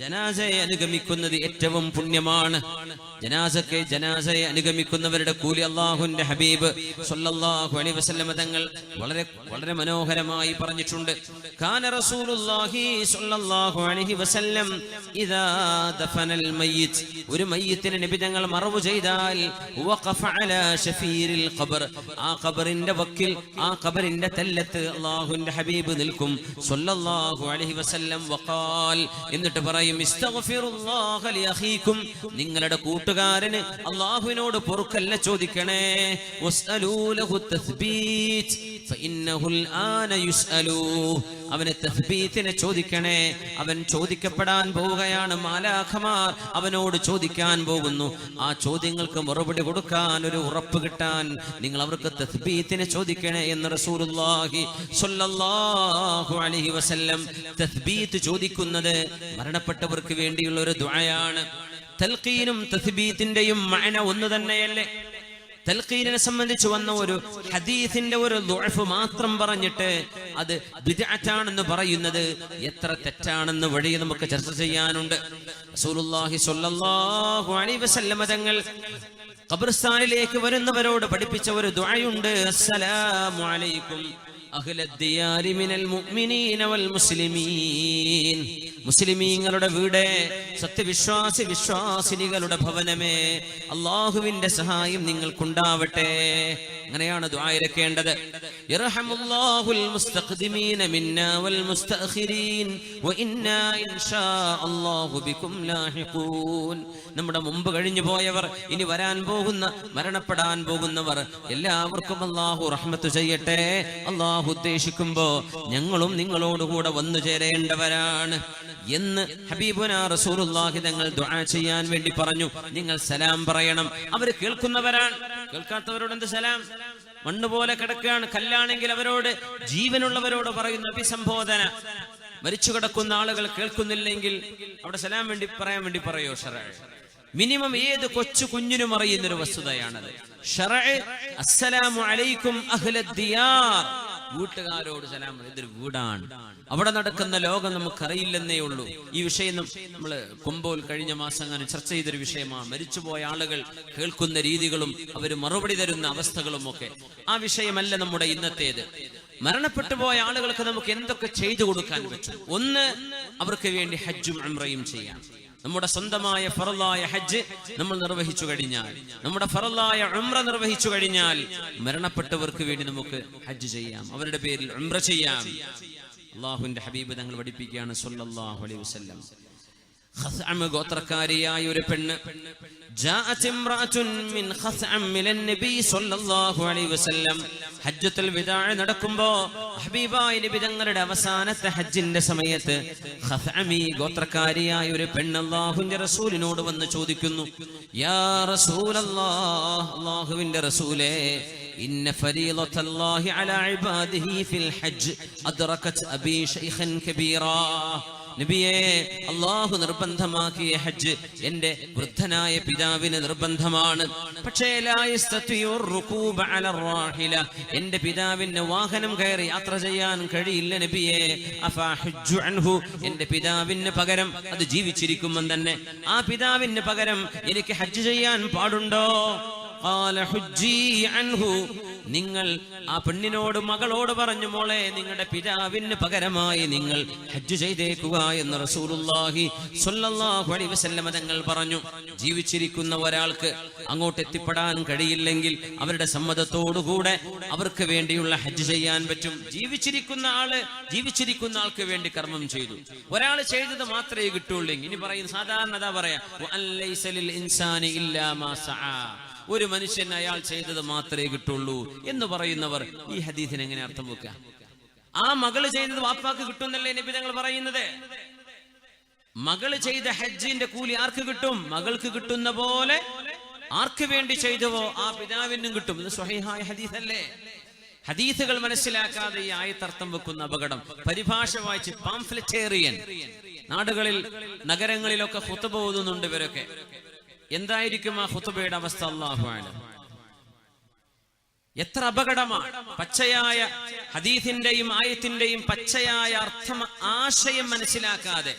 ജനാസയെ അനുഗമിക്കുന്നത് ഏറ്റവും പുണ്യമാണ്. ജനാസക്ക് ജനാസയെ അനുഗമിക്കുന്നവരുടെ കൂലി അള്ളാഹുന്റെ ഹബീബ് സൊല്ലാഹു അലൈഹി വസല്ലമ തങ്ങൾ വളരെ വളരെ മനോഹരമായി പറഞ്ഞിട്ടുണ്ട്. കാന റസൂലുള്ളാഹി സ്വല്ലല്ലാഹു അലൈഹി വസല്ലം ഇദാ ദഫനൽ മയ്യിത്ത്. ഒരു മയ്യിത്തിനെ നബി തങ്ങൾ മറവ് ചെയ്താൽ വഖഫ അലാ ഷഫീരിൽ ഖബർ. ആ ഖബറിന്റെ വക്കിൽ ആ ഖബറിന്റെ തെല്ലത്ത് അള്ളാഹുന്റെ ഹബീബ് നിൽക്കും. സൊല്ലാഹു അലൈഹി വസല്ലം വഖാൽ. എന്നിട്ട് പറയും പറയും നിങ്ങളുടെ കൂട്ടുകാരന് അള്ളാഹുവിനോട് പൊറുക്കല്ല ചോദിക്കണേ. അവനെ തസ്ബീത്തിനെ ചോദിക്കണേ. അവൻ ചോദിക്കപ്പെടാൻ പോവുകയാണ് മാലാഖമാർ. അവനോട് ചോദിക്കാൻ പോകുന്നു. ആ ചോദ്യങ്ങൾക്ക് മറുപടി കൊടുക്കാൻ ഒരു ഉറപ്പ് കിട്ടാൻ നിങ്ങൾ അവർക്ക് തസ്ബീത്തിനെ ചോദിക്കണേ എന്ന് റസൂലുള്ളാഹി അലൈഹി വസല്ലം തഹ്ബീത്ത് ചോദിക്കുന്നത് മരണപ്പെട്ട മരണപ്പെട്ടവർക്ക് വേണ്ടിയുള്ള ഒരു ദുആയാണ്. തൽഖീനും തസ്ബീത്തിന്റെയും മഅന ഒന്ന് തന്നെയല്ലേ? തൽഖീനിനെ സംബന്ധിച്ച് വന്ന ഒരു ഹദീസിന്റെ ഒരു ളുഅഫ് മാത്രം പറഞ്ഞിട്ട് അത് ബിദ്അത്താണെന്ന് പറയുന്നത് എത്ര തെറ്റാണെന്ന് വഴി നമുക്ക് ചർച്ച ചെയ്യാനുണ്ട്. റസൂലുള്ളാഹി സ്വല്ലല്ലാഹു അലൈഹി വസല്ലമ തങ്ങൾ ഖബർസ്ഥാനിലേക്ക് വരുന്നവരോട് പഠിപ്പിച്ച ഒരു ദുആയുണ്ട്. അസ്സലാമു അലൈക്കും. അഹ്ലദ്ദിയാരി മിനൽ മുഅ്മിനീന വൽ മുസ്ലിമീൻ. മുസ്ലിമീങ്ങളുടെ വീട് സത്യവിശ്വാസി വിശ്വാസിനികളുടെ ഭവനമേ. അള്ളാഹുവിന്റെ സഹായം നിങ്ങൾക്കുണ്ടാവട്ടെ. അങ്ങനെയാണ് ദ്വായിരക്കേണ്ടത് നമ്മുടെ മുമ്പ് കഴിഞ്ഞു പോയവർ ഇനി വരാൻ പോകുന്ന മരണപ്പെടാൻ പോകുന്നവർ എല്ലാവർക്കും അള്ളാഹു റഹ്മത്ത് ചെയ്യട്ടെ. അള്ളാഹു ഉദ്ദേശിക്കുമ്പോ ഞങ്ങളും നിങ്ങളോടുകൂടെ വന്നു ചേരേണ്ടവരാണ്. എന്ന് ഹബീബുന റസൂലുള്ളാഹി തങ്ങൾ ദുആ ചെയ്യാൻ വേണ്ടി പറഞ്ഞു. നിങ്ങൾ സലാം പറയണം. അവർ കേൾക്കുന്നവരാണ്. കേൾക്കാത്തവരോട് എന്ത് സലാം? മണ്ണ് പോലെ കിടക്കുകയാണ്. കല്ലാണെങ്കിൽ അവരോട് ജീവനുള്ളവരോട് പറയുന്ന അഭിസംബോധന. മരിച്ചു കിടക്കുന്ന ആളുകൾ കേൾക്കുന്നില്ലെങ്കിൽ അവിടെ സലാം വേണ്ടി പറയാൻ വേണ്ടി പറയോ ഷറ മിനിമം ഏത് കൊച്ചു കുഞ്ഞിനും അറിയുന്നൊരു വസ്തുതയാണത്. ഷറ അസ്സലാമു അലൈക്കും അഹ്ലദ്ദിയാർ വീട്ടുകാരോട് സലാം. ഇതൊരു വീടാണ്. അവിടെ നടക്കുന്ന ലോകം നമുക്കറിയില്ലെന്നേ ഉള്ളൂ. ഈ വിഷയം നമ്മൾ കൊമ്പോൽ കഴിഞ്ഞ മാസം അങ്ങനെ ചർച്ച ചെയ്തൊരു വിഷയമാണ്. മരിച്ചുപോയ ആളുകൾ കേൾക്കുന്ന രീതികളും അവർ മറുപടി തരുന്ന അവസ്ഥകളും ഒക്കെ ആ വിഷയമല്ല നമ്മുടെ ഇന്നത്തേത്. മരണപ്പെട്ടു പോയ ആളുകൾക്ക് നമുക്ക് എന്തൊക്കെ ചെയ്തു കൊടുക്കാൻ പറ്റും? ഒന്ന് അവർക്ക് വേണ്ടി ഹജ്ജും അമ്രയും ചെയ്യാം. നമ്മുടെ സ്വന്തമായ ഫറലായ ഹജ്ജ് നമ്മൾ നിർവഹിച്ചു കഴിഞ്ഞാൽ നമ്മുടെ ഫറലായ ഉംറ നിർവഹിച്ചു കഴിഞ്ഞാൽ മരണപ്പെട്ടവർക്ക് വേണ്ടി നമുക്ക് ഹജ്ജ് ചെയ്യാം. അവരുടെ പേരിൽ ഉംറ ചെയ്യാം. അള്ളാഹുവിന്റെ ഹബീബ് തങ്ങൾ പഠിപ്പിക്കുകയാണ് സല്ലല്ലാഹു അലൈഹി വസല്ലം. ഗോത്രക്കാരിയായ ഒരു പെണ്ണ്. ഹജ്ജത്തുൽ നടക്കുമ്പോ ഹബീബായ നബി തങ്ങളുടെ അവസാനത്തെ ഹജ്ജിന്റെ സമയത്ത് ഖസഅമി ഗോത്രക്കാരിയായ ഒരു പെണ്ണ് അല്ലാഹുവിന്റെ റസൂലിനോട് വന്ന് ചോദിക്കുന്നു യാ റസൂലല്ലാഹ് അല്ലാഹുവിന്റെ റസൂലേ ഇന്ന ഫരീളത്തല്ലാഹി അലാ ഇബാദിഹി ഫിൽ ഹജ്ജ് അദ്റകത് അബീ ശൈഖൻ കബീറാ. നബിയെ അള്ളാഹു നിർബന്ധമാക്കിയ ഹജ്ജ് എന്റെ വൃദ്ധനായ പിതാവിന് നിർബന്ധമാണ്. പക്ഷേ എന്റെ പിതാവിന് വാഹനം കയറി യാത്ര ചെയ്യാൻ കഴിയില്ല നബിയെ. എന്റെ പിതാവിന് പകരം അത് ജീവിച്ചിരിക്കുമ്പം തന്നെ. ആ പിതാവിന് പകരം എനിക്ക് ഹജ്ജ് ചെയ്യാൻ പാടുണ്ടോ? നിങ്ങൾ ആ പെണ്ണിനോട് മകളോട് പറഞ്ഞു മോളെ നിങ്ങളുടെ പിതാവിന് പകരമായി നിങ്ങൾ ഹജ്ജ് ചെയ്തേക്കുക എന്ന് റസൂലുള്ളാഹി സ്വല്ലല്ലാഹു അലൈഹി വസല്ലമ തങ്ങൾ പറഞ്ഞു. ജീവിച്ചിരിക്കുന്ന ഒരാൾക്ക് അങ്ങോട്ട് എത്തിപ്പെടാൻ കഴിയില്ലെങ്കിൽ അവരുടെ സമ്മതത്തോടുകൂടെ അവർക്ക് വേണ്ടിയുള്ള ഹജ്ജ് ചെയ്യാൻ പറ്റും. ജീവിച്ചിരിക്കുന്ന ആൾ ജീവിച്ചിരിക്കുന്ന ആൾക്ക് വേണ്ടി കർമ്മം ചെയ്തു. ഒരാൾ ചെയ്തത് മാത്രമേ കിട്ടുള്ളൂ. ഇനി പറയും സാധാരണ പറയാ? ഒരു മനുഷ്യൻ അയാൾ ചെയ്തത് മാത്രമേ കിട്ടുള്ളൂ എന്ന് പറയുന്നവർ ഈ ഹദീസിന് എങ്ങനെ അർത്ഥം വെക്കുക? ആ മകൾ ചെയ്തത് വാപ്പാക്ക് കിട്ടുന്നല്ലേ നബി തങ്ങൾ പറയുന്നത്? മകൾ ചെയ്ത ഹജ്ജിന്റെ കൂലി ആർക്ക് കിട്ടും? മകൾക്ക് കിട്ടുന്ന പോലെ ആർക്ക് വേണ്ടി ചെയ്തുവോ ആ പിതാവിനും കിട്ടും. ഇത് സ്വഹീഹായ ഹദീസല്ലേ? ഹദീസുകൾ മനസ്സിലാക്കാതെ ഈ ആയത്തർത്ഥം വെക്കുന്ന അപകടം. പരിഭാഷ വായിച്ച് പാംഫ്ലറ്റേറിയൻ നാടുകളിൽ നഗരങ്ങളിലൊക്കെ ഹുത്തുബ ഓതുന്നുണ്ട് ഇവരൊക്കെ. എന്തായിരിക്കും ആ ഹുത്തുബയുടെ അവസ്ഥ? അള്ളാഹു ആലം എത്ര അപകടമാണ് പച്ചയായ ഹദീഫിന്റെയും ആയത്തിന്റെയും പച്ചയായ അർത്ഥം ആശയം മനസ്സിലാക്കാതെ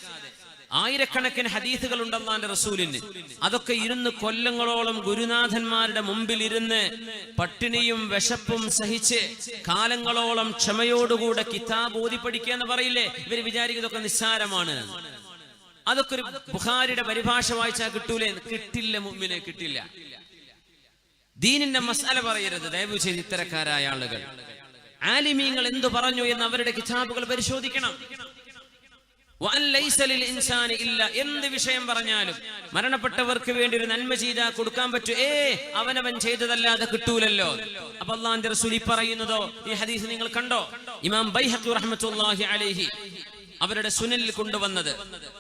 ആയിരക്കണക്കിന് ഹദീസുകൾ ഉണ്ട് അള്ളാന്റെ റസൂലിന്. അതൊക്കെ ഇരുന്ന് കൊല്ലങ്ങളോളം ഗുരുനാഥന്മാരുടെ മുമ്പിൽ ഇരുന്ന് പട്ടിണിയും വിശപ്പും സഹിച്ച് കാലങ്ങളോളം ക്ഷമയോടുകൂടെ കിതാബ് ഓതി എന്ന് പറയില്ലേ? ഇവർ വിചാരിക്കുന്നതൊക്കെ നിസ്സാരമാണ്. അതൊക്കെ ഒരു ബുഹാരിയുടെ പരിഭാഷ വായിച്ചാൽ കിട്ടൂലേ കിട്ടില്ല മുമ്പിനെ കിട്ടില്ല. ദീനിന്റെ മസാല പറയരുത്. ദയവ് ചെയ്ത് ഇത്തരക്കാരായ ആളുകൾ. ആലിമീങ്ങൾ എന്തു പറഞ്ഞു എന്ന് അവരുടെ കിതാബുകൾ പരിശോധിക്കണം. ഇല്ല. എന്ത് വിഷയം പറഞ്ഞാലും മരണപ്പെട്ടവർക്ക് വേണ്ടി ഒരു നന്മ ചെയ്താൽ കൊടുക്കാൻ പറ്റൂ. ഏ അവനവൻ ചെയ്തതല്ലാതെ കിട്ടൂലല്ലോ. അപ്പൊ അള്ളാന്റെ റസൂലി പറയുന്നതോ ഈ ഹദീസ് നിങ്ങൾ കണ്ടോ? ഇമാം ബൈഹത്തു റഹ്മത്തുള്ളാഹി അലൈഹി അവരുടെ സുനലിൽ കൊണ്ടുവന്നത്.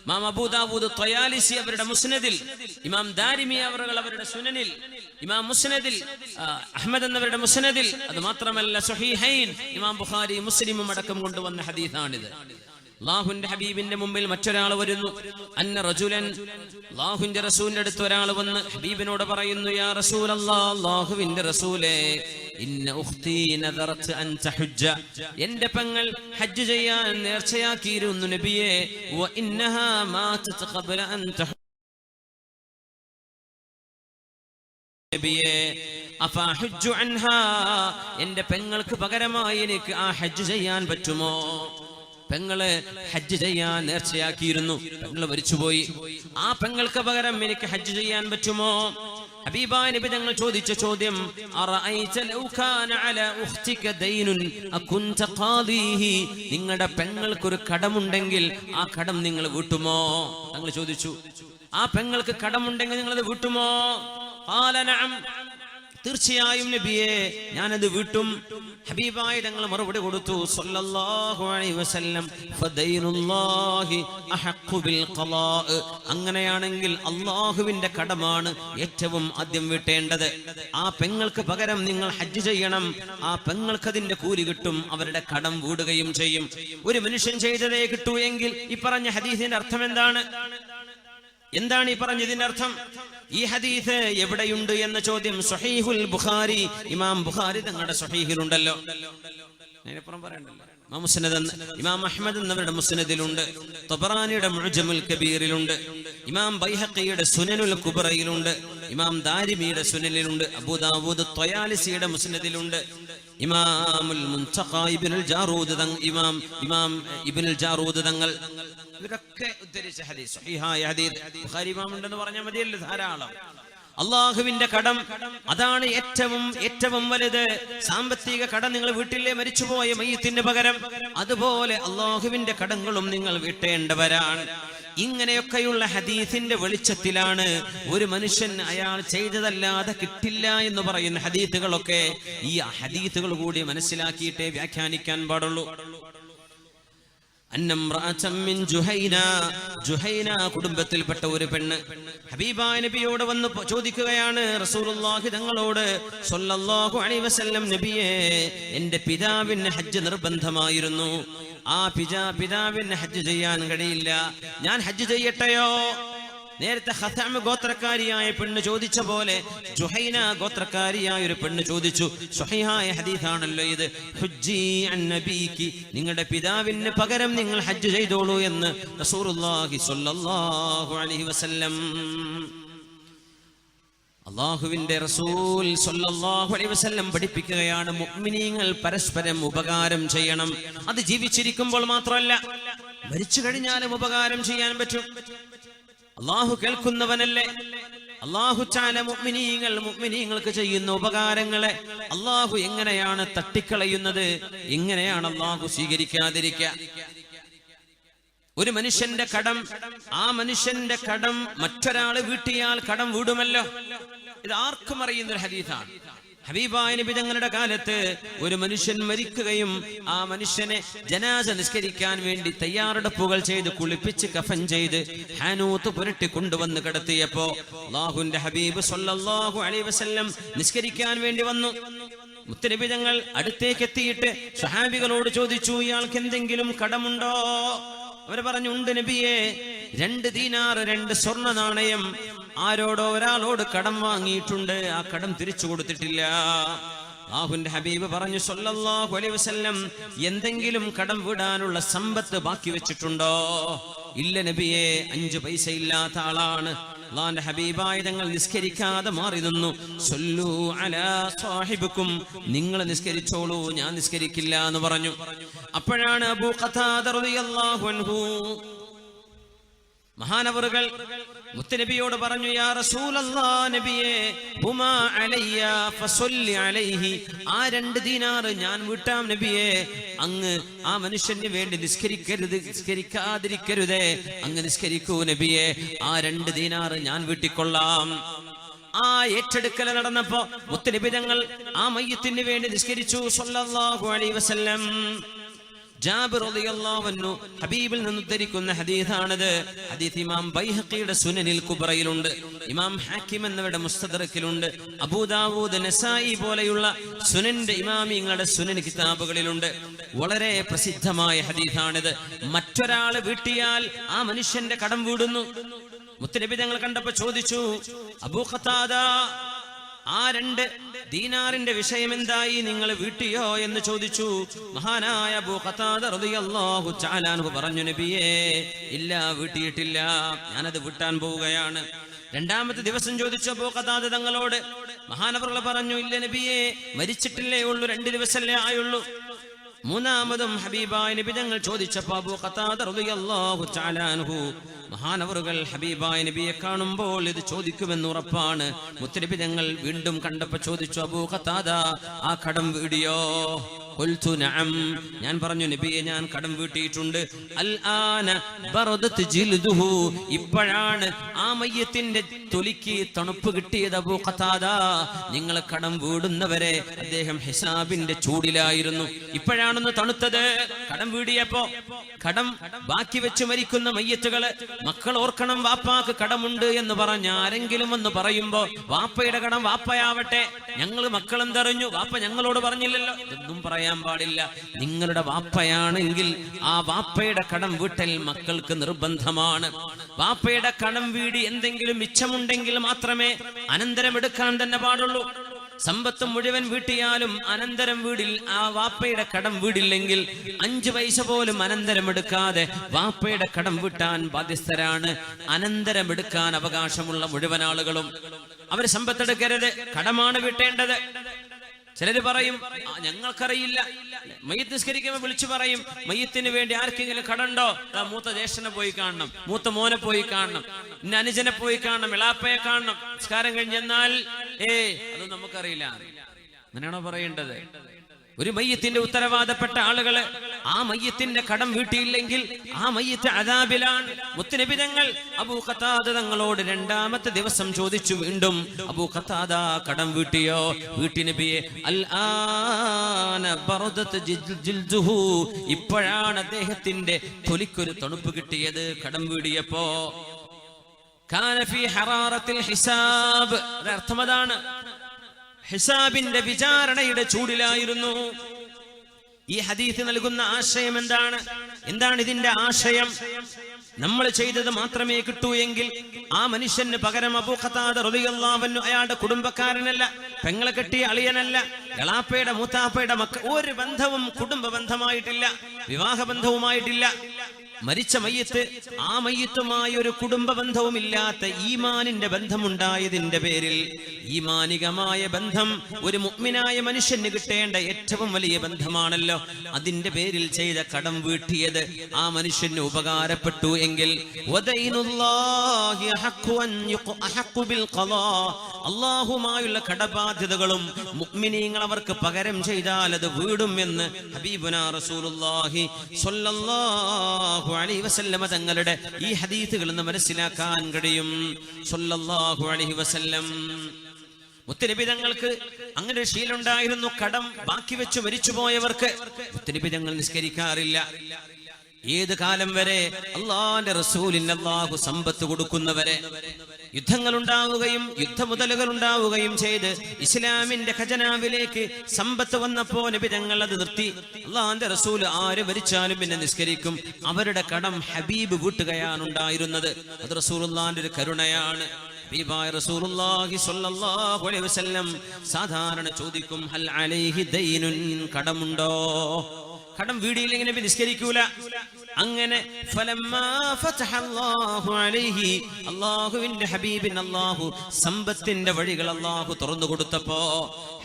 മാം അബൂദാവൂദ് ത്വയാലിസി അവരുടെ മുസ്നദിൽ ഇമാം ദാരിമി അവർകൾ അവരുടെ സുനനിൽ ഇമാം മുസ്നദിൽ അഹമ്മദ് എന്നവരുടെ മുസ്നദിൽ അത് മാത്രമല്ല സുഹീഹൈൻ ഇമാം ബുഖാരി മുസ്ലിമും അടക്കം കൊണ്ടുവന്ന ഹദീസാണിത്. അള്ളാഹുന്റെ ഹബീബിന്റെ മുമ്പിൽ മറ്റൊരാൾ വരുന്നു. അന്ന റജുലൻ ലാഹുന്റെ റസൂലിന്റെ അടുത്ത് ഒരാൾ വന്ന് ഹബീബിനോട് പറയുന്നു യാ റസൂൽ ലാഹുവിന്റെ റസൂലേ ഇന്ന ഉഖ്തി അൻ എന്റെ പെങ്ങൾ ഹജ്ജ് ചെയ്യാൻ നേർച്ചയാക്കിയിരുന്നു നബിയെ. വ ഇന്നഹാ അൻ അൻഹാ എന്റെ പെങ്ങൾക്ക് പകരമായി എനിക്ക് ആ ഹജ്ജ് ചെയ്യാൻ പറ്റുമോ? പെങ്ങൾ ഹജ്ജ് ചെയ്യാൻ നേർച്ചയാക്കിയിരുന്നു. പെങ്ങൾ മരിച്ചുപോയി. ആ പെങ്ങൾക്ക് പകരം എനിക്ക് ഹജ്ജ് ചെയ്യാൻ പറ്റുമോ? നബി തങ്ങൾ ചോദിച്ച ചോദ്യം നിങ്ങളുടെ പെങ്ങൾക്കൊരു കടമുണ്ടെങ്കിൽ ആ കടം നിങ്ങൾ വീട്ടുമോ? തങ്ങൾ ചോദിച്ചു. ആ പെങ്ങൾക്ക് കടമുണ്ടെങ്കിൽ നിങ്ങൾ അത് വീട്ടുമോ തീർച്ചയായും നബിയെ ഞാനത് വിട്ടും. ഹബീബായ തങ്ങൾ മറുപടി കൊടുത്തു സല്ലല്ലാഹു അലൈഹി വസല്ലം ഫദൈനുല്ലാഹി അഹഖു ബിൽ ഖലാ അങ്ങനെയാണെങ്കിൽ അള്ളാഹുവിന്റെ കടമാണ് ഏറ്റവും ആദ്യം വിട്ടേണ്ടത്. ആ പെങ്ങൾക്ക് പകരം നിങ്ങൾ ഹജ്ജ് ചെയ്യണം. ആ പെങ്ങൾക്ക് അതിന്റെ കൂലി കിട്ടും അവരുടെ കടം വീടുകയും ചെയ്യും. ഒരു മനുഷ്യൻ ചെയ്തതേ കിട്ടൂ എങ്കിൽ ഈ പറഞ്ഞ ഹദീസിന്റെ അർത്ഥം എന്താണ്? എന്താണ് ഈ പറഞ്ഞതിന്റെ അർത്ഥം? ഈ ഹദീസ് എവിടെയുണ്ട് എന്ന ചോദ്യം സഹീഹുൽ ബുഖാരി ഇമാം ബുഖാരി തങ്ങളുടെ സഹീഹിലുണ്ടല്ലോ. അതിനപ്പുറം ഇമാം അഹ്മദ് മുസ്നദിലുണ്ട്. ഇമാം ഇമാം ദാരിമിയുടെ ത്വയാലിസിയുടെ മുസ്നദിലുണ്ട്. ഇമാമുൽ ഇബ്നുൽ ഇമാം ഇമാം ഇബ്നുൽ ജാറൂദ് തങ്ങൾ ഇവരൊക്കെ ഉദ്ധരിച്ച ഹദീസ് ഹദീസ്. പറഞ്ഞാൽ മതിയല്ലോ ധാരാളം. അള്ളാഹുവിന്റെ കടം അതാണ് ഏറ്റവും ഏറ്റവും വലുത്. സാമ്പത്തിക കടം നിങ്ങൾ വീട്ടിലെ മരിച്ചുപോയ മയ്യത്തിന് പകരം അതുപോലെ അള്ളാഹുവിന്റെ കടങ്ങളും നിങ്ങൾ വീട്ടേണ്ടവരാണ്. ഇങ്ങനെയൊക്കെയുള്ള ഹദീസിന്റെ വെളിച്ചത്തിലാണ് ഒരു മനുഷ്യൻ അയാൾ ചെയ്തതല്ലാതെ കിട്ടില്ല എന്ന് പറയുന്ന ഹദീത്തുകളൊക്കെ ഈ ഹദീത്തുകൾ കൂടി മനസ്സിലാക്കിയിട്ടേ വ്യാഖ്യാനിക്കാൻ പാടുള്ളൂ. ജുഹൈന. കുടുംബത്തിൽപ്പെട്ട ഒരു പെണ്ണ് ഹബീബായ നബിയോട് വന്ന് ചോദിക്കുകയാണ് റസൂലുള്ളാഹി തങ്ങളോട് സ്വല്ലല്ലാഹു അലൈഹി വസല്ലം എന്റെ പിതാവിന് ഹജ്ജ് നിർബന്ധമായിരുന്നു. ആ പിതാ പിതാവിന് ഹജ്ജ് ചെയ്യാൻ കഴിയില്ല. ഞാൻ ഹജ്ജ് ചെയ്യട്ടെയോ? നേരത്തെ ഹത്താമ ഗോത്രക്കാരിയായ പെണ്ണ് ചോദിച്ച പോലെ ജുഹൈന ഗോത്രക്കാരിയായ ഒരു പെണ്ണ് ചോദിച്ചു സുഹൈഹായ ഹദീസാണല്ലോ ഇത്. ഹുജ്ജി അൻ നബീക്ക് നിങ്ങളുടെ പിതാവിന് പകരം നിങ്ങൾ ഹജ്ജ് ചെയ്തോളൂ എന്ന് റസൂലുള്ളാഹി സ്വല്ലല്ലാഹു അലൈഹി വസല്ലം അള്ളാഹുവിന്റെ റസൂൽ സ്വല്ലല്ലാഹു അലൈഹി വസല്ലം പഠിപ്പിക്കുകയാണ് മുഅ്മിനീങ്ങൾ പരസ്പരം ഉപകാരം ചെയ്യണം. അത് ജീവിച്ചിരിക്കുമ്പോൾ മാത്രമല്ല മരിച്ചു കഴിഞ്ഞാലും ഉപകാരം ചെയ്യാൻ പറ്റും. അള്ളാഹു കേൾക്കുന്നവനല്ലേ? അള്ളാഹു ചാല മുഅ്മിനീങ്ങൾ മുഅ്മിനീങ്ങൾക്ക് ചെയ്യുന്ന ഉപകാരങ്ങളെ അള്ളാഹു എങ്ങനെയാണ് തട്ടിക്കളയുന്നത്? എങ്ങനെയാണ് അള്ളാഹു സ്വീകരിക്കാതിരിക്കുക? ഒരു മനുഷ്യന്റെ കടം ആ മനുഷ്യന്റെ കടം മറ്റൊരാൾ വീട്ടിയാൽ കടം വീടുമല്ലോ? ഇത് ആർക്കും അറിയുന്ന ഒരു ഹദീസാണ്. ഹബീബായ നബി തങ്ങളുടെ കാലത്ത് ഒരു മനുഷ്യൻ മരിക്കുകയും ആ മനുഷ്യനെ ജനാസ നിസ്കരിക്കാൻ വേണ്ടി തയ്യാറെടുപ്പുകൾ ചെയ്ത് കുളിപ്പിച്ച് കഫൻ ചെയ്ത് ഹാനൂത്ത് പുരട്ടി കൊണ്ടുവന്ന് കിടത്തിയപ്പോ അള്ളാഹുന്റെ ഹബീബ് സൊല്ലാഹു അലൈ വസല്ലം നിസ്കരിക്കാൻ വേണ്ടി വന്നു. മുത്തനബി തങ്ങൾ അടുത്തേക്ക് എത്തിയിട്ട് സഹാബികളോട് ചോദിച്ചു ഇയാൾക്ക് എന്തെങ്കിലും കടമുണ്ടോ? അവർ പറഞ്ഞു ഉണ്ട് നബിയെ. രണ്ട് ദീനാറ് രണ്ട് സ്വർണ നാണയം ആരോടോ ഒരാളോട് കടം വാങ്ങിയിട്ടുണ്ട്. ആ കടം തിരിച്ചു കൊടുത്തിട്ടില്ല. ആഹുന്റെ ഹബീബ് പറഞ്ഞു സല്ലല്ലാഹു അലൈഹി വസല്ലം എന്തെങ്കിലും കടം വിടാനുള്ള സമ്പത്ത് ബാക്കി വെച്ചിട്ടുണ്ടോ? ഇല്ല നബിയെ അഞ്ചു പൈസ ഇല്ലാത്ത ആളാണ്. അള്ളാന്റെ ഹബീബായ തങ്ങൾ നിസ്കരിക്കാതെ മാറി നിന്നു. സൊല്ലു അലാ സാഹിബുക്കും നിങ്ങൾ നിസ്കരിച്ചോളൂ ഞാൻ നിസ്കരിക്കില്ല എന്ന് പറഞ്ഞു. അപ്പോഴാണ് അബൂ ഖതാദ റളിയല്ലാഹു അൻഹു മഹാനവറുകൾ മുത്തനബിയോട് പറഞ്ഞു യാ റസൂലല്ലാ നബിയെ ഹുമാ അലയ്യ ഫസല്ലി അലൈഹി. ആ രണ്ട് ദിനാർ ഞാൻ വിട്ടാം നബിയെ. അങ്ങ് ആ മനുഷ്യന് വേണ്ടി നിസ്കരിക്കരുത് നിസ്കരിക്കാതിരിക്കരുതേ. അങ്ങ് നിസ്കരിക്കൂ നബിയെ ആ രണ്ട് ദിനാർ ഞാൻ വീട്ടിക്കൊള്ളാം. ആ ഏറ്റെടുക്കൽ നടന്നപ്പോ മുത്തനബി തങ്ങൾ ആ മയ്യത്തിന് വേണ്ടി നിസ്കരിച്ചു സല്ലല്ലാഹു അലൈഹി വസല്ലം. ജാബിർ റളിയല്ലാഹു ഹബീബിൽ നിന്ന് ഉദ്ധരിക്കുന്ന ഹദീസാണിത്. ഹദീസ് ഇമാം ബൈഹഖിയുടെ സുനനിൽ കുബറയിലുണ്ട് ഇമാം ഹാക്കിം എന്നിവരുടെ മുസ്തദറക്കിലുണ്ട് അബൂദാവൂദ് നസായി പോലെയുള്ള സുനന്റെ ഇമാമിങ്ങളുടെ സുനൻ കിതാബുകളിലുണ്ട്. വളരെ പ്രസിദ്ധമായ ഹദീസാണിത്. മറ്റൊരാൾ വീട്ടിയാൽ ആ മനുഷ്യന്റെ കടം വീടുന്നു. മുത്തരബി ഞങ്ങൾ കണ്ടപ്പോ ചോദിച്ചു അബൂ ഖത്താദ ആ രണ്ട് ദീനാറിന്റെ വിഷയം എന്തായി നിങ്ങൾ വീട്ടിയോ എന്ന് ചോദിച്ചു. മഹാനായ റളിയല്ലാഹു തആല പറഞ്ഞു നബിയേ ഇല്ല വീട്ടിയിട്ടില്ല. ഞാനത് വിട്ടാൻ പോവുകയാണ്. രണ്ടാമത്തെ ദിവസം ചോദിച്ചപ്പോ ഖത്താദ തങ്ങളോട് മഹാനവറുകൾ പറഞ്ഞു ഇല്ല നബിയെ മരിച്ചിട്ടില്ലേ ഉള്ളൂ രണ്ട് ദിവസമല്ലേ ആയുള്ളൂ. മൂന്നാമതും ഹബീബായ നബി തങ്ങൾ ചോദിച്ചപ്പോൾ അബൂ റളിയല്ലാഹു തആല അൻഹു മഹാനവറുകൾ ഹബീബായ നബിയെ കാണുമ്പോൾ ഇത് ചോദിക്കുമെന്ന് ഉറപ്പാണ്. മുത്തനബി വീണ്ടും കണ്ടപ്പോൾ ചോദിച്ചു അബൂ ഖത്താദ ആ കടം വീടിയോ? ഞാൻ പറഞ്ഞു നബിയെ ഞാൻ കടം വീട്ടിയിട്ടുണ്ട്. അൽ ആന ഇപ്പോഴാണ് ആ മയ്യത്തിന്റെ തൊലിക്ക് തണുപ്പ് കിട്ടിയത് അബൂ ഖത്താദ. നിങ്ങൾ കടം വീടുന്നവരെ അദ്ദേഹം ഹിസാബിന്റെ ചൂടിലായിരുന്നു. ഇപ്പോഴാണെന്ന് തണുത്തത്. കടം വീടിയപ്പോ കടം ബാക്കി വെച്ച് മരിക്കുന്ന മയ്യത്തുകൾ മക്കൾ ഓർക്കണം വാപ്പാക്ക് കടമുണ്ട് എന്ന് പറഞ്ഞ ആരെങ്കിലും എന്ന് പറയുമ്പോ വാപ്പയുടെ കടം വാപ്പയാവട്ടെ. ഞങ്ങൾ മക്കൾ എന്തറിഞ്ഞു വാപ്പ ഞങ്ങളോട് പറഞ്ഞില്ലല്ലോ. ഇതൊന്നും പറയാൻ പാടില്ല. നിങ്ങളുടെ വാപ്പയാണെങ്കിൽ ആ വാപ്പയുടെ കടം വീട്ടൽ മക്കൾക്ക് നിർബന്ധമാണ്. വാപ്പയുടെ കടം വീടി എന്തെങ്കിലും മിച്ചമുണ്ടെങ്കിൽ മാത്രമേ അനന്തരം എടുക്കാൻ തന്നെ പാടുള്ളൂ. സമ്പത്ത് മുഴുവൻ വീട്ടിയാലും അനന്തരം വീടിൽ ആ വാപ്പയുടെ കടം വീടില്ലെങ്കിൽ അഞ്ചു പൈസ പോലും അനന്തരം എടുക്കാതെ വാപ്പയുടെ കടം വീട്ടാൻ ബാധ്യസ്ഥരാണ്. അനന്തരം എടുക്കാൻ അവകാശമുള്ള മുഴുവൻ ആളുകളും. അവർ സമ്പത്തെടുക്കരുത്. കടമാണ് വീട്ടേണ്ടത്. ചിലര് പറയും "ആ, ഞങ്ങൾക്കറിയില്ല. മയ്യത്ത് നിസ്കരിക്കുമ്പോൾ വിളിച്ചു പറയും മയ്യത്തിന് വേണ്ടി ആർക്കെങ്കിലും കടണ്ടോ ആ മൂത്ത ജ്യേഷ്ഠനെ പോയി കാണണം മൂത്ത മോനെ പോയി കാണണം ഇന്ന അനുജനെ പോയി കാണണം ഇളാപ്പയെ കാണണം. നിസ്കാരം കഴിഞ്ഞെന്നാൽ ഏ അത് നമുക്കറിയില്ല. അങ്ങനെയാണോ പറയേണ്ടത്? ഒരു മയ്യത്തിന്റെ ഉത്തരവാദപ്പെട്ട ആളുകൾ ആ മയ്യത്തിന്റെ കടം വീട്ടിയില്ലെങ്കിൽ ആ മയ്യത്ത് അതാബിലാണ് മുത്തനബിതങ്ങൾ അബൂ ഖത്താദ തങ്ങളോട് രണ്ടാമത്തെ ദിവസം ചോദിച്ചു വീണ്ടും അബൂ ഖത്താദ കടം വീട്ടിയോ? വീട്ടി നബിയെ അൽ ആന. ഇപ്പോഴാണ് അദ്ദേഹത്തിന്റെ തൊലിക്കൊരു തണുപ്പ് കിട്ടിയത് കടം വീടിയപ്പോ. കാന ഫീ ഹറാറത്തിൽ ഹിസാബ്. അതർത്ഥമതാണ് അതാണ്. ഹിസാബിന്റെ വിചാരണയുടെ ചൂടിലായിരുന്നു. ഈ ഹദീസ് നൽകുന്ന ആശയം എന്താണ്? എന്താണ് ഇതിന്റെ ആശയം? നമ്മൾ ചെയ്തത് മാത്രമേ കിട്ടൂ എങ്കിൽ ആ മനുഷ്യന് പകരം അബൂ ഖത്താദ റളിയല്ലാഹു അയാളുടെ കുടുംബക്കാരനല്ല പെങ്ങളെ കെട്ടിയ അളിയനല്ല എളാപ്പയുടെ മൂത്താപ്പയുടെ മക്ക ഒരു ബന്ധവും കുടുംബ ബന്ധമായിട്ടില്ല വിവാഹ ബന്ധവുമായിട്ടില്ല. മരിച്ച മയ്യത്ത് ആ മയ്യത്തുമായി ഒരു കുടുംബ ബന്ധവുമില്ലാത്ത ഈമാനിന്റെ ബന്ധമുണ്ടായതിന്റെ പേരിൽ ഈമാനികമായ ബന്ധം ഒരു മുഗ്മിനായ മനുഷ്യന് കിട്ടേണ്ട ഏറ്റവും വലിയ ബന്ധമാണല്ലോ. അതിന്റെ പേരിൽ ചെയ്ത കടം വീട്ടിയത് ആ മനുഷ്യന് ഉപകാരപ്പെട്ടു എങ്കിൽ. അള്ളാഹുമായുള്ള കടബാധ്യതകളും മുഗ്മിനീങ്ങൾ അവർക്ക് പകരം ചെയ്താൽ അത് വീടും എന്ന് റസൂലുള്ളാഹി സ്വല്ലല്ലാഹു അലൈഹി തങ്ങളുടെ ഈ ഹദീത്തുകൾ നിന്ന് മനസ്സിലാക്കാൻ കഴിയും. സ്വല്ലല്ലാഹു അലൈഹി വസല്ലം. മുത്തനബി തങ്ങൾക്ക് അങ്ങനെ ഒരു ശീലുണ്ടായിരുന്നു കടം ബാക്കി വെച്ച് മരിച്ചുപോയവർക്ക് മുത്തനബി തങ്ങൾ നിസ്കരിക്കാറില്ല. ഏത് കാലം വരെ അള്ളാന്റെ റസൂലിന് അള്ളാഹു സമ്പത്ത് കൊടുക്കുന്നവരെ യുദ്ധങ്ങൾ ഉണ്ടാവുകയും യുദ്ധമുതലുകൾ ഉണ്ടാവുകയും ചെയ്ത് ഇസ്ലാമിന്റെ ഖജനാവിലേക്ക് സമ്പത്ത് വന്നപ്പോൾ നബി അത് നിർത്തി. അള്ളാന്റെ റസൂൽ ആര് മരിച്ചാലും പിന്നെ നിസ്കരിക്കും. അവരുടെ കടം ഹബീബ് വീട്ടുകയാണ് ഉണ്ടായിരുന്നത് അത് റസൂൽ ഒരു കരുണയാണ്. സാധാരണ ചോദിക്കും ഹൽ അലൈഹി ദൈനുൻ കടമുണ്ടോ? കടം വീടിയില്ലെങ്കിൽ നിസ്കരിക്കൂല. അങ്ങനെ അള്ളാഹുവിന്റെ ഹബീബിൻ അള്ളാഹു സമ്പത്തിന്റെ വഴികൾ അള്ളാഹു തുറന്നു കൊടുത്തപ്പോ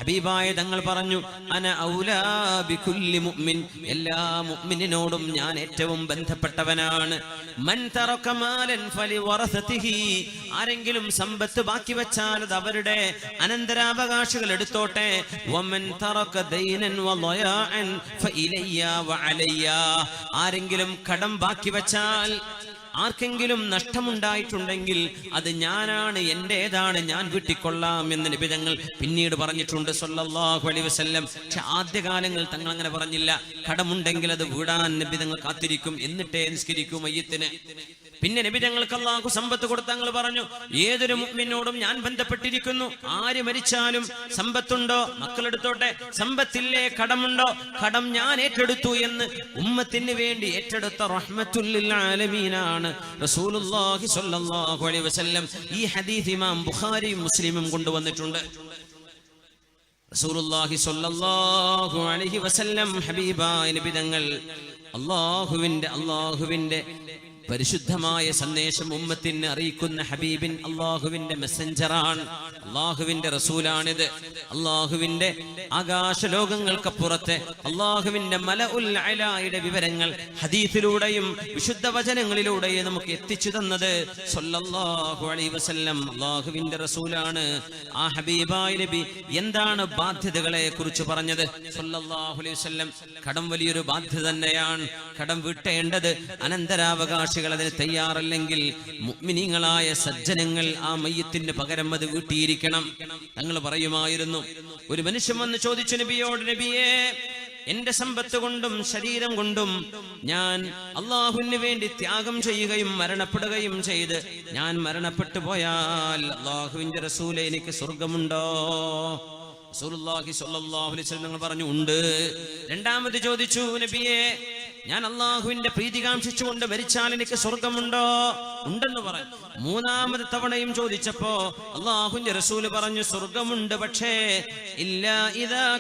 ഹബീബായ തങ്ങൾ പറഞ്ഞു അന ഔലാ ബികുല്ലി മുഅ്മിൻ. എല്ലാ മുഅ്മിനിനോടും ഞാൻ ഏറ്റവും ബന്ധപ്പെട്ടവനാണ്. മൻ തറക മാലൻ ഫലി വറസതിഹി ആരെങ്കിലും സമ്പത്ത് ബാക്കി വെച്ചാൽ അത് അവരുടെ അനന്തരാവകാശികൾ എടുത്തോട്ടെ. വമൻ തറക ദൈനൻ വലയാൻ ഫഇലയ്യ വഅലയ്യ ആരെങ്കിലും കടം ബാക്കി വെച്ചാൽ ആർക്കെങ്കിലും നഷ്ടമുണ്ടായിട്ടുണ്ടെങ്കിൽ അത് ഞാനാണ് എന്റേതാണ് ഞാൻ വീട്ടിക്കൊള്ളാം എന്ന് നിബിതങ്ങൾ പിന്നീട് പറഞ്ഞിട്ടുണ്ട് സൊല്ലാഹു അലൈഹി വസല്ലം. പക്ഷെ ആദ്യകാലങ്ങൾ തങ്ങൾ അങ്ങനെ പറഞ്ഞില്ല. കടമുണ്ടെങ്കിൽ അത് വീടാൻ നിബിതങ്ങൾ കാത്തിരിക്കും. എന്നിട്ടേ നിസ്കരിക്കും മയ്യത്തിന്. പിന്നെ നബി ഞങ്ങൾക്ക് അള്ളാഹു സമ്പത്ത് കൊടുത്തങ്ങൾ പറഞ്ഞു ഏതൊരു മുഅ്മിനോടും ഞാൻ ബന്ധപ്പെട്ടിരിക്കുന്നു. ആര് മരിച്ചാലും സമ്പത്തുണ്ടോ? മക്കളെടുത്തോട്ടെ. സമ്പത്തില്ലേ? കടമുണ്ടോ? കടം ഞാൻ ഏറ്റെടുത്തു എന്ന് ഉമ്മത്തിന് വേണ്ടി ഏറ്റെടുത്ത റഹ്മത്തുല്ലിൽ ആലമീനാണ് റസൂലുള്ളാഹി സ്വല്ലല്ലാഹു അലൈഹി വസല്ലം ഈ ഹദീസ് ഇമാം ബുഖാരിയും മുസ്ലിമും കൊണ്ടുവന്നിട്ടുണ്ട്. റസൂലുള്ളാഹി സ്വല്ലല്ലാഹു അലൈഹി വസല്ലം ഹബീബായ നബി തങ്ങൾ അള്ളാഹുവിന്റെ അള്ളാഹുവിന്റെ പരിശുദ്ധമായ സന്ദേശം ഉമ്മത്തിന് അറിയിക്കുന്ന ഹബീബിൻ അള്ളാഹുവിന്റെ മെസ്സഞ്ചറാണ് അള്ളാഹുവിന്റെ റസൂലാണിത്. അള്ളാഹുവിന്റെ ആകാശലോകങ്ങൾക്കപ്പുറത്തെ അള്ളാഹുവിന്റെ മല ഉൽയുടെ വിവരങ്ങൾ ഹദീഫിലൂടെയും വിശുദ്ധ വചനങ്ങളിലൂടെയും നമുക്ക് എത്തിച്ചു തന്നത് വസല്ലം. അള്ളാഹുവിന്റെ റസൂലാണ്. ആ ഹബീബായ നബി എന്താണ് ബാധ്യതകളെ കുറിച്ച് പറഞ്ഞത് അലൈഹി കടം വലിയൊരു ബാധ്യത തന്നെയാണ്. കടം വിട്ടേണ്ടത് വീട്ടേണ്ടത് അനന്തരാവകാശികൾ അതിന് തയ്യാറല്ലെങ്കിൽ മുഅ്മിനീങ്ങളായ സജ്ജനങ്ങൾ ആ മയ്യത്തിന് പകരം അത് വീട്ടിയിരിക്കണം. തങ്ങൾ പറയുമായിരുന്നു ഒരു മനുഷ്യൻ വന്ന് ചോദിച്ചു നബിയോട് നബിയേ എന്റെ സമ്പത്ത് കൊണ്ടും ശരീരം കൊണ്ടും ഞാൻ അള്ളാഹുവിന് വേണ്ടി ത്യാഗം ചെയ്യുകയും മരണപ്പെടുകയും ചെയ്ത് ഞാൻ മരണപ്പെട്ടു പോയാൽ അള്ളാഹുവിന്റെ റസൂല എനിക്ക് സ്വർഗമുണ്ടോ റസൂലുള്ളാഹി സ്വല്ലല്ലാഹു അലൈഹി വസല്ലം പറഞ്ഞു ഉണ്ട്. രണ്ടാമത് ചോദിച്ചു നബിയെ ഞാൻ അള്ളാഹുവിന്റെ പ്രീതി കാംക്ഷിച്ചുകൊണ്ട് മരിച്ചാൽ എനിക്ക് സ്വർഗമുണ്ടോ? ഉണ്ടെന്ന് പറഞ്ഞു മൂന്നാമത് തവണയും ചോദിച്ചപ്പോ അള്ളാഹുവിന്റെ റസൂൽ പറഞ്ഞു സ്വർഗമുണ്ട് പക്ഷേ ഇല്ല ഇദാ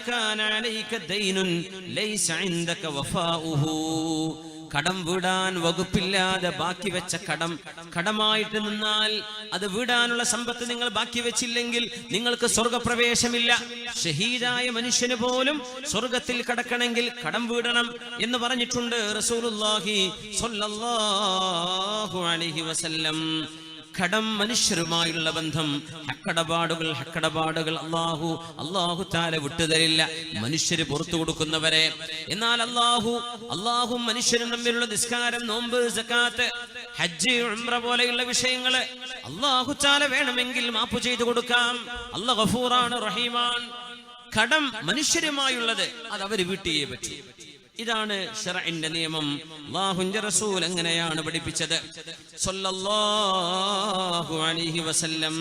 കടം വീടാൻ വകുപ്പില്ലാതെ ബാക്കി വെച്ച കടം. കടമായിട്ട് നിന്നാൽ അത് വീടാനുള്ള സമ്പത്ത് നിങ്ങൾ ബാക്കി വെച്ചില്ലെങ്കിൽ നിങ്ങൾക്ക് സ്വർഗപ്രവേശമില്ല. ഷഹീദായ മനുഷ്യന് പോലും സ്വർഗത്തിൽ കടക്കണമെങ്കിൽ കടം വീടണം എന്ന് പറഞ്ഞിട്ടുണ്ട് റസൂലുള്ളാഹി സ്വല്ലല്ലാഹു അലൈഹി വസല്ലം. കടം മനുഷ്യരുമായുള്ള ബന്ധം. ഹക്കടപാടുകൾ ഹക്കടപാടുകൾ അള്ളാഹു അള്ളാഹു താല വിട്ടുതരില്ല. മനുഷ്യര് പുറത്തു കൊടുക്കുന്നവരെ. എന്നാൽ അള്ളാഹു അള്ളാഹും മനുഷ്യരും തമ്മിലുള്ള നിസ്കാരം നോമ്പ് സക്കാത്ത് ഹജ്ജ് ഉംറ പോലെയുള്ള വിഷയങ്ങൾ അള്ളാഹു താല വേണമെങ്കിൽ മാപ്പ് ചെയ്തു കൊടുക്കാം. അള്ളാഹ് ഗഫൂറാണ് റഹീമാൻ കടം മനുഷ്യരുമായുള്ളത് അത് അവർ വീട്ടിയേ പറ്റൂ. ഇതാണ് ഷറഇന്റെ നിയമം. അല്ലാഹുവിന്റെ റസൂൽ എങ്ങനെയാണ് പഠിപ്പിച്ചത്? സല്ലല്ലാഹു അലൈഹി വസല്ലം.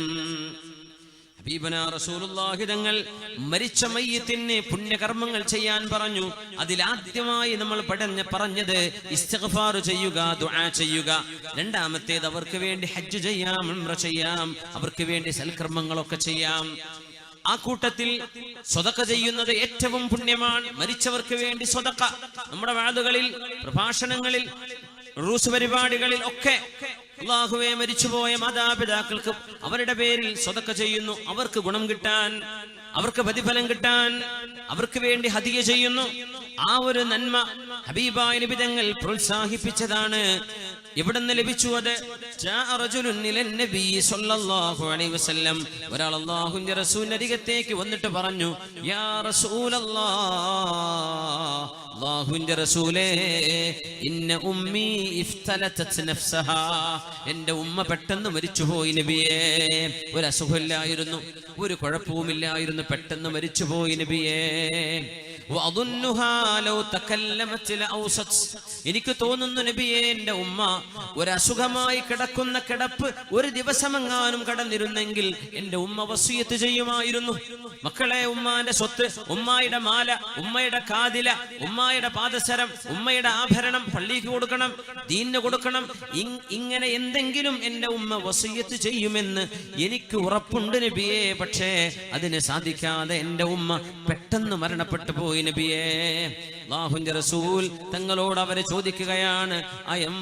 ഹബീബന റസൂലുള്ളാഹി തങ്ങൾ മരിച്ച മയ്യത്തിന് പുണ്യകർമ്മങ്ങൾ ചെയ്യാൻ പറഞ്ഞു. അതിലാദ്യമായി നമ്മൾ പഠഞ്ഞ പറഞ്ഞത് ഇസ്തിഗ്ഫാർ ചെയ്യുക ദുആ ചെയ്യുക. രണ്ടാമത്തേത് അവർക്ക് വേണ്ടി ഹജ്ജ് ചെയ്യാം ഉംറ ചെയ്യാം അവർക്ക് വേണ്ടി സൽക്കർമ്മങ്ങളൊക്കെ ചെയ്യാം. ആ കൂട്ടത്തിൽ സ്വതക്ക ചെയ്യുന്നത് ഏറ്റവും പുണ്യമാണ്. മരിച്ചവർക്ക് വേണ്ടി സ്വതക്ക. നമ്മുടെ വാതുകളിൽ പ്രഭാഷണങ്ങളിൽ റൂസ് പരിപാടികളിൽ ഒക്കെ അള്ളാഹുവെ മരിച്ചുപോയ മാതാപിതാക്കൾക്ക് അവരുടെ പേരിൽ സ്വതക്ക ചെയ്യുന്നു. അവർക്ക് ഗുണം കിട്ടാൻ അവർക്ക് പ്രതിഫലം കിട്ടാൻ അവർക്ക് വേണ്ടി ഹതിയ ചെയ്യുന്നു. ആ ഒരു നന്മ ഹബീബായ നിബിതങ്ങൾ പ്രോത്സാഹിപ്പിച്ചതാണ്. എവിടെ നിന്ന് ലഭിച്ചു അത്? ഒരാൾ വന്നിട്ട് പറഞ്ഞു യാ റസൂലേ ഇന്ന നഫ്സഹാ. ഉമ്മ പെട്ടെന്ന് മരിച്ചുപോയി നബിയേ. ഒരു അസുഖമില്ലായിരുന്നു ഒരു കുഴപ്പവുമില്ലായിരുന്നു പെട്ടെന്ന് മരിച്ചുപോയി നബിയേ. എനിക്ക് തോന്നുന്നു നബിയേ എന്റെ ഉമ്മ ഒരു അസുഖമായി കിടക്ക കിടക്കുന്ന കിടപ്പ് ഒരു ദിവസമെങ്ങാനും കടന്നിരുന്നെങ്കിൽ എന്റെ ഉമ്മ വസൂയത്ത് ചെയ്യുമായിരുന്നു. മക്കളെ ഉമ്മാന്റെ സ്വത്ത് ഉമ്മായുടെ മാല ഉമ്മയുടെ കാതില ഉമ്മായുടെ പാദസരം ഉമ്മയുടെ ആഭരണം പള്ളിക്ക് കൊടുക്കണം ദീനിന് കൊടുക്കണം ഇങ്ങനെ എന്തെങ്കിലും എന്റെ ഉമ്മ വസൂയത്ത് ചെയ്യുമെന്ന് എനിക്ക് ഉറപ്പുണ്ട് നബിയേ. പക്ഷേ അതിന് സാധിക്കാതെ എന്റെ ഉമ്മ പെട്ടെന്ന് മരണപ്പെട്ടു പോയി നബിയേ. അല്ലാഹുവിന്റെ റസൂൽ തങ്ങളോട് അവരെ ചോദിക്കുകയാണ് അയം